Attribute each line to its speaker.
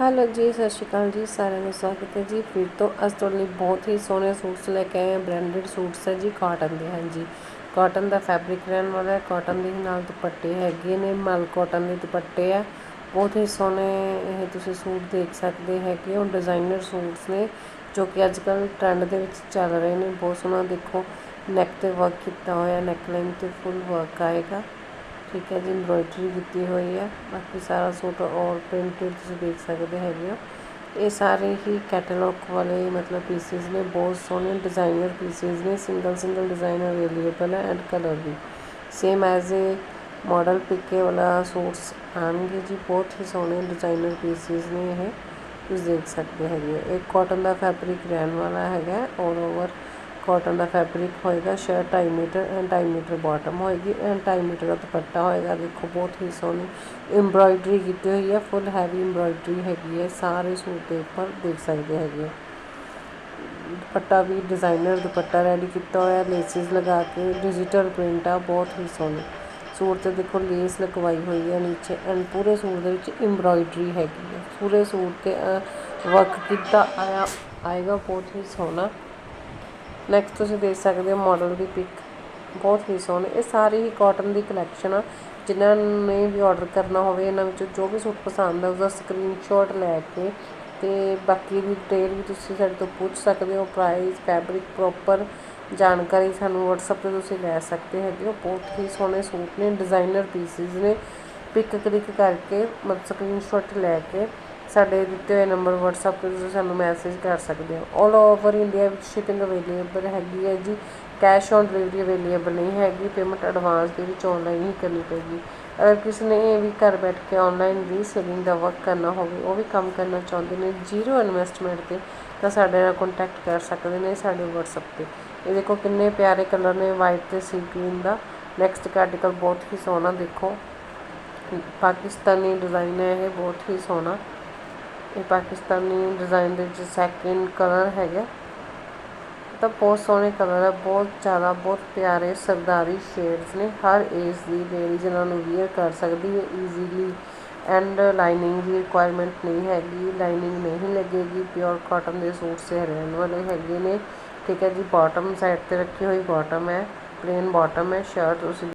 Speaker 1: Hello ਜੀ, ਸਤਿ ਸ਼੍ਰੀ ਅਕਾਲ ਜੀ, ਸਾਰਿਆਂ ਨੂੰ ਸਵਾਗਤ ਹੈ ਜੀ। ਫਿਰ ਤੋਂ ਅੱਜ ਤੁਹਾਡੇ ਲਈ ਬਹੁਤ ਹੀ ਸੋਹਣੇ ਸੂਟਸ ਲੈ ਕੇ ਆਏ ਹਾਂ। ਬ੍ਰਾਂਡਡ ਸੂਟਸ ਹੈ ਜੀ ਕਾਟਨ ਦੇ ਹਨ ਜੀ ਕਾਟਨ ਦਾ ਫੈਬਰਿਕ ਰਹਿਣ ਵਾਲਾ ਹੈ। ਕਾਟਨ ਦੇ ਹੀ ਨਾਲ ਦੁਪੱਟੇ ਹੈਗੇ ਨੇ, ਮਲ ਕਾਟਨ ਦੇ ਦੁਪੱਟੇ ਆ ਬਹੁਤ ਹੀ ਸੋਹਣੇ ਇਹ ਤੁਸੀਂ ਸੂਟ ਦੇਖ ਸਕਦੇ ਹੈਗੇ ਹੋ ਡਿਜ਼ਾਈਨਰ ਸੂਟਸ ਨੇ, ਜੋ ਕਿ ਅੱਜ ਕੱਲ ਟ੍ਰੈਂਡ ਦੇ ਵਿੱਚ ਚੱਲ ਰਹੇ ਨੇ। ਬਹੁਤ ਸੋਹਣਾ ਦੇਖੋ ਨੈਕ ਤੇ ਵਰਕ ਕੀਤਾ ਹੋਇਆ ਨੈਕਲਾਈਨ ਤੇ ਫੁੱਲ ਵਰਕ ਆਏਗਾ। ਠੀਕ ਹੈ ਜੀ ਐਮਬ੍ਰੋਇਡਰੀ ਕੀਤੀ ਹੋਈ ਹੈ। ਬਾਕੀ ਸਾਰਾ ਸੂਟ ਔਰ ਪ੍ਰਿੰਟਡ ਤੁਸੀਂ ਦੇਖ ਸਕਦੇ ਹੈਗੇ ਹੋ। ਇਹ ਸਾਰੇ ਹੀ ਕੈਟਲੌਗ ਵਾਲੇ ਮਤਲਬ ਪੀਸਿਸ ਨੇ, ਬਹੁਤ ਸੋਹਣੇ ਡਿਜ਼ਾਈਨਰ ਪੀਸਿਸ ਨੇ ਸਿੰਗਲ ਸਿੰਗਲ ਡਿਜ਼ਾਈਨ ਅਵੇਲੇਬਲ ਹੈ ਐਂਡ ਕਲਰ ਵੀ। ਸੇਮ ਐਜ਼ ਏ ਮਾਡਲ ਪਿੱਕੇ ਵਾਲਾ ਸੂਟਸ ਆਣਗੇ ਜੀ, ਬਹੁਤ ਹੀ ਸੋਹਣੇ ਡਿਜ਼ਾਈਨਰ ਪੀਸਿਸ ਨੇ ਇਹ। ਤੁਸੀਂ ਦੇਖ ਸਕਦੇ ਹੈਗੇ ਹੋ। ਇਹ ਕਾਟਨ ਦਾ ਫੈਬਰਿਕ ਰਹਿਣ ਵਾਲਾ ਹੈਗਾ ਆਲ ਓਵਰ ਕਾਟਨ ਦਾ ਫੈਬਰਿਕ ਹੋਏਗਾ shirt 2.5 metre and 2.5 metre bottom ਹੋਏਗੀ ਐਂਡ 2.5 ਮੀਟਰ ਦਾ ਦੁਪੱਟਾ ਹੋਏਗਾ। ਦੇਖੋ, ਬਹੁਤ ਹੀ ਸੋਹਣੀ ਐਮਬ੍ਰੋਇਡਰੀ ਕੀਤੀ ਹੋਈ ਹੈ ਫੁੱਲ ਹੈਵੀ ਐਮਬ੍ਰੋਇਡਰੀ ਹੈਗੀ ਹੈ, ਸਾਰੇ ਸੂਟ ਦੇ ਉੱਪਰ ਦੇਖ ਸਕਦੇ ਹੈਗੇ ਦੁਪੱਟਾ ਵੀ ਡਿਜ਼ਾਈਨਰ ਦੁਪੱਟਾ ਰੈਡੀ ਕੀਤਾ ਹੋਇਆ ਲੇਸਿਸ ਲਗਾ ਕੇ ਡਿਜੀਟਲ ਪ੍ਰਿੰਟ ਆ, ਬਹੁਤ ਹੀ ਸੋਹਣੀ। ਸੂਟ ਤੇ ਦੇਖੋ ਲੇਸ ਲਗਵਾਈ ਹੋਈ ਹੈ ਨੀਚੇ ਐਂਡ ਪੂਰੇ ਸੂਟ ਦੇ ਵਿੱਚ ਐਮਬ੍ਰੋਇਡਰੀ ਹੈਗੀ ਹੈ। ਪੂਰੇ ਸੂਟ ਤੇ ਵਰਕ ਕੀਤਾ ਆਇਆ, ਆਏਗਾ, ਬਹੁਤ ਹੀ ਸੋਹਣਾ। ਨੈਕਸਟ ਤੁਸੀਂ ਦੇਖ ਸਕਦੇ ਹੋ ਮਾਡਲ ਦੀ ਪਿਕ ਬਹੁਤ ਹੀ ਸੋਹਣੇ। ਇਹ ਸਾਰੇ ਹੀ ਕਾਟਨ ਦੀ ਕਲੈਕਸ਼ਨ ਆ। ਜਿਨ੍ਹਾਂ ਨੇ ਵੀ ਆਰਡਰ ਕਰਨਾ ਹੋਵੇ, ਇਹਨਾਂ ਵਿੱਚੋਂ ਜੋ ਵੀ ਸੂਟ ਪਸੰਦ ਆ ਉਸਦਾ ਸਕਰੀਨਸ਼ਾਟ ਲੈ ਕੇ ਤੇ ਬਾਕੀ ਦੀ ਡਿਟੇਲ ਵੀ ਤੁਸੀਂ ਸਾਡੇ ਤੋਂ ਪੁੱਛ ਸਕਦੇ ਹੋ। ਪ੍ਰਾਈਸ ਫੈਬਰਿਕ ਪ੍ਰੋਪਰ ਜਾਣਕਾਰੀ ਸਾਨੂੰ WhatsApp ਤੇ ਤੁਸੀਂ ਲੈ ਸਕਦੇ ਹੈਗੇ ਹੋ। ਬਹੁਤ ਹੀ ਸੋਹਣੇ ਸੂਟ ਨੇ ਡਿਜ਼ਾਈਨਰ ਪੀਸਿਸ ਨੇ। ਪਿਕ ਕਲਿੱਕ ਕਰਕੇ ਮਤਲਬ ਸਕਰੀਨਸ਼ਾਟ ਲੈ ਕੇ ਸਾਡੇ ਦਿੱਤੇ ਹੋਏ ਨੰਬਰ ਵਟਸਐਪ ਤੇ ਤੁਸੀਂ ਸਾਨੂੰ ਮੈਸੇਜ ਕਰ ਸਕਦੇ ਹੋ। ਆਲ ਓਵਰ ਇੰਡੀਆ ਵਿੱਚ ਸ਼ਿਪਿੰਗ ਅਵੇਲੇਬਲ ਹੈਗੀ ਹੈ ਜੀ। ਕੈਸ਼ ਔਨ ਡਿਲੀਵਰੀ ਅਵੇਲੇਬਲ ਨਹੀਂ ਹੈਗੀ। ਪੇਮੈਂਟ ਐਡਵਾਂਸ ਦੇ ਵਿੱਚ ਆਨਲਾਈਨ ਹੀ ਕਰਨੀ ਪਏਗੀ। ਅਗਰ ਕਿਸੇ ਨੇ ਇਹ ਵੀ ਘਰ ਬੈਠ ਕੇ ਆਨਲਾਈਨ ਵੀ ਸੇਲਿੰਗ ਦਾ ਵਰਕ ਕਰਨਾ ਹੋਵੇ, ਉਹ ਵੀ ਕੰਮ ਕਰਨਾ ਚਾਹੁੰਦੇ ਨੇ ਜ਼ੀਰੋ ਇਨਵੈਸਟਮੈਂਟ ਤੇ, ਤਾਂ ਸਾਡੇ ਨਾਲ ਕੰਟੈਕਟ ਕਰ ਸਕਦੇ ਨੇ ਸਾਡੇ WhatsApp ਤੇ। ਇਹ ਦੇਖੋ ਕਿੰਨੇ ਪਿਆਰੇ ਕਲਰ ਨੇ ਵਾਈਟ ਤੇ ਸੀ ਗ੍ਰੀਨ ਦਾ। ਨੈਕਸਟ ਆਰਟੀਕਲ ਬਹੁਤ ਹੀ ਸੋਹਣਾ ਦੇਖੋ। ਪਾਕਿਸਤਾਨੀ ਡਿਜ਼ਾਈਨ ਹੈ ਇਹ, ਬਹੁਤ ਹੀ ਸੋਹਣਾ। ਇਹ ਪਾਕਿਸਤਾਨੀ ਡਿਜ਼ਾਈਨ ਦੇ ਵਿੱਚ ਸੈਕਿੰਡ ਕਲਰ ਹੈਗਾ। ਤਾਂ ਬਹੁਤ ਸੋਹਣੇ ਕਲਰ ਹੈ ਬਹੁਤ ਜ਼ਿਆਦਾ, ਬਹੁਤ ਪਿਆਰੇ ਸਰਦਾਰੀ ਸ਼ੇਡਸ ਨੇ। ਹਰ ਏਜ ਦੀ ਲੇਡੀਜ਼ ਇਹਨਾਂ ਨੂੰ ਵੀਅਰ ਕਰ ਸਕਦੀ ਹੈ ਈਜ਼ੀਲੀ ਐਂਡ ਲਾਈਨਿੰਗ ਦੀ ਰਿਕੁਆਇਰਮੈਂਟ ਨਹੀਂ ਹੈਗੀ ਲਾਈਨਿੰਗ ਨਹੀਂ ਲੱਗੇਗੀ ਪਿਓਰ ਕਾਟਨ ਦੇ ਸੂਟ ਸੇ ਰਹਿਣ ਵਾਲੇ ਹੈਗੇ ਨੇ। ਠੀਕ ਹੈ ਜੀ ਬਾਟਮ ਸਾਈਡ ਤੇ ਰੱਖੀ ਹੋਈ ਬਾਟਮ ਹੈ ਪਲੇਨ ਬਾਟਮ ਹੈ ਸ਼ਰਟ ਤੁਸੀਂ